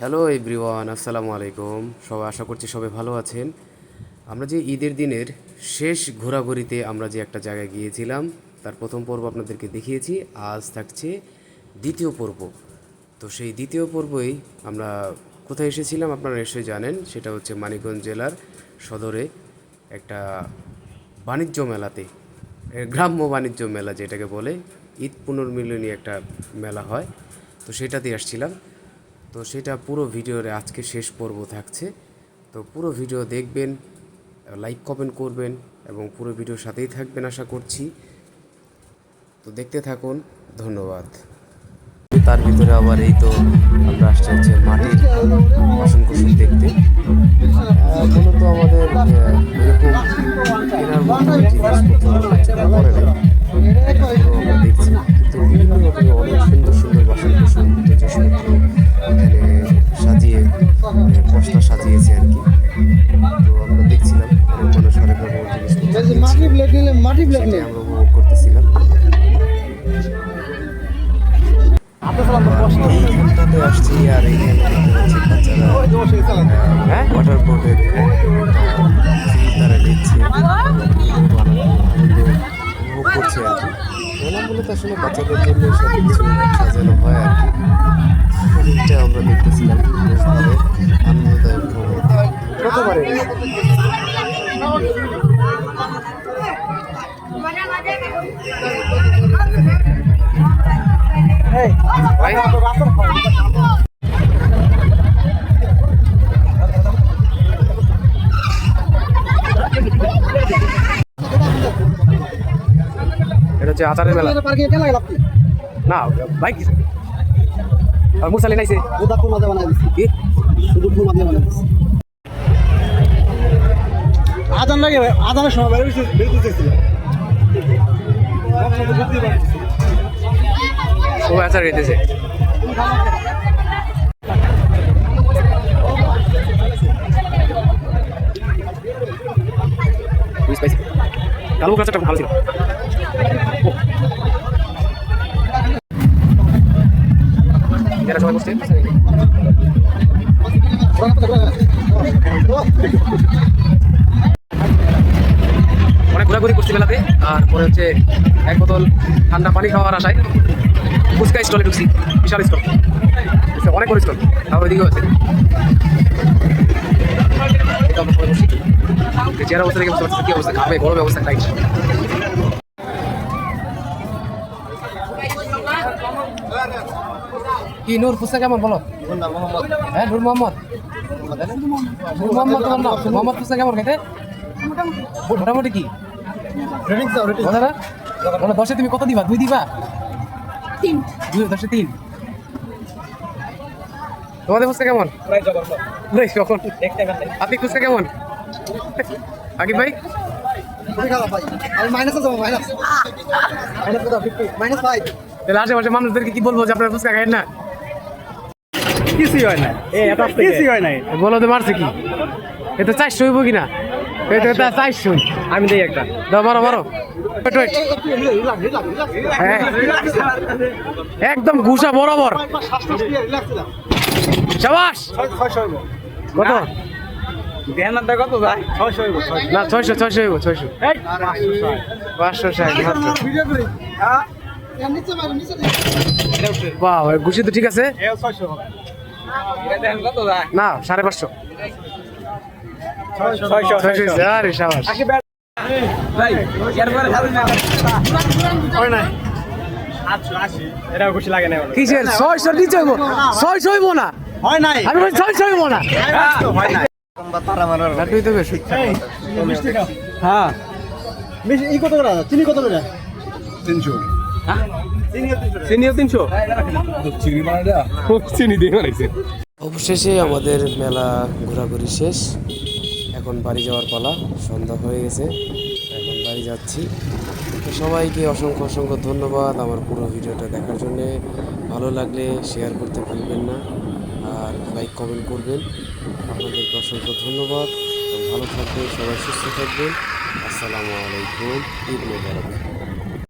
Hello everyone আসসালামু আলাইকুম সবাই আশা করছি সবাই ভালো আছেন। আমরা যে ঈদের দিনের শেষ ঘোরাঘুরিতে আমরা যে একটা জায়গায় গিয়েছিলাম, তার প্রথম পর্ব আপনাদেরকে দেখিয়েছি। আজ থাকছে দ্বিতীয় পর্ব। তো সেই দ্বিতীয় পর্বই আমরা কোথায় এসেছিলাম আপনারা নিশ্চয়ই জানেন। সেটা হচ্ছে মানিকগঞ্জ জেলার সদরে একটা বাণিজ্য মেলাতে গ্রাম্য বাণিজ্য মেলা যেটাকে বলে, ঈদ পুনর্মিলনী একটা মেলা হয়। তো সেটাতে আসছিলাম। তো সেটা পুরো ভিডিওর আজকে শেষ পর্ব থাকছে। তো পুরো ভিডিও দেখবেন, লাইক, কমেন্ট করবেন এবং পুরো ভিডিওর সাথেই থাকবেন আশা করছি। তো দেখতে থাকুন, ধন্যবাদ। তার ভিতরে আবার এই তো আমরা আসছি হচ্ছে মাটির বাসন কুসন দেখতে। সেটাই আমরা উপভোগ করতেছিলাম। এইখানটাতে আসছি আর এইখানে বাচ্চারা হ্যাঁ ওয়াটার বোর্ডের তারা নিচ্ছে উপভোগ করছে আর কি। মেলা মূলত আসলে বাচ্চাদের জন্য সব কিছু সাজানো হয় আর কি। এটা আমরা দেখতেছিলাম বেশ ভালো। আনন্দদায়ক ভ্রমণ এটা হচ্ছে আচারের মেলা। না বাইক আর মুরসালি নাইছে? ওটা কোন মাঝে বানাই দিছি। কি? শুধু মাঝে বানাই দিছি। আজান লাগে আজানের সময় বের হইছে বের বুঝতে পারছি কালো কাঁচাটা ভালো ছিল। যারা সবাই বসছে ঘোরাঘুরি করছি মেলাতে, আর পরে হচ্ছে এক বোতল ঠান্ডা পানি খাওয়ার আশায় ফুচকা স্টলে ঢুকছি, বিশাল স্টল অনেক বড় স্টল তারপর ওইদিকেও আছে। চেয়ার অবস্থা দেখে বুঝতে কি অবস্থা খাবে বড় ব্যবস্থা খাই কি, নূর, ফুচকা কেমন বলো? হ্যাঁ নূর মোহাম্মদ। নূর মোহাম্মদ তোমার নাম? মোহাম্মদ ফুচকা কেমন খেতে? মোটামুটি কি? দাও বলো দশে তুমি কত দিবা? দুই দিবা? তিন। দুই দশে তিন। তোমাদের ফুচকা কেমন? কখন আপনি ফুচকা কেমন? আকিব ভাই? তুমি খাওয়া ভাই। আমি মাইনাস আছে মাইনাস মাইনাস কত 50 মাইনাস 5 তাহলে আশেপাশে মানুষদেরকে কি বলব যে আপনারা ফুচকা খাবেন না? কিছুই হয় না। এই এটা কিছুই হয় না বলো তো মারছে কি? এ তো চারশো হইব কিনা? এটা চারশো। আমি দেই একটা। দাও ওয়েট ওয়েট। হ্যাঁ। একদম ঘুষা বরাবর। সাবাস! কত? কত ভাই? 600 হইব না ছয়শো ছয়শো হইব ছয়শো। পাঁচশো ষাট মাত্র ভিডিও করি বাহ ঘুষি তো ঠিক আছে। এ 600 হবে দেখেন কত ভাই না সাড়ে পাঁচশো। কিসের? ছয়শো নিচে হইব। ছয়শো হইব না? হয় নাই। আমি বলি ছয়শো না। হয় হ্যাঁ ই কত করে? চিনি কত করে? তিনশো। অবশেষে আমাদের মেলা ঘোরাঘুরি শেষ। এখন বাড়ি যাওয়ার পালা, সন্ধ্যা হয়ে গেছে, এখন বাড়ি যাচ্ছি। তো সবাইকে অসংখ্য অসংখ্য ধন্যবাদ আমার পুরো ভিডিওটা দেখার জন্যে। ভালো লাগলে শেয়ার করতে ভুলবেন না, আর লাইক কমেন্ট করবেন। আপনাদেরকে অসংখ্য ধন্যবাদ। ভালো থাকবেন, সবাই সুস্থ থাকবেন। আসসালামু আলাইকুম, ঈদ মোবারক।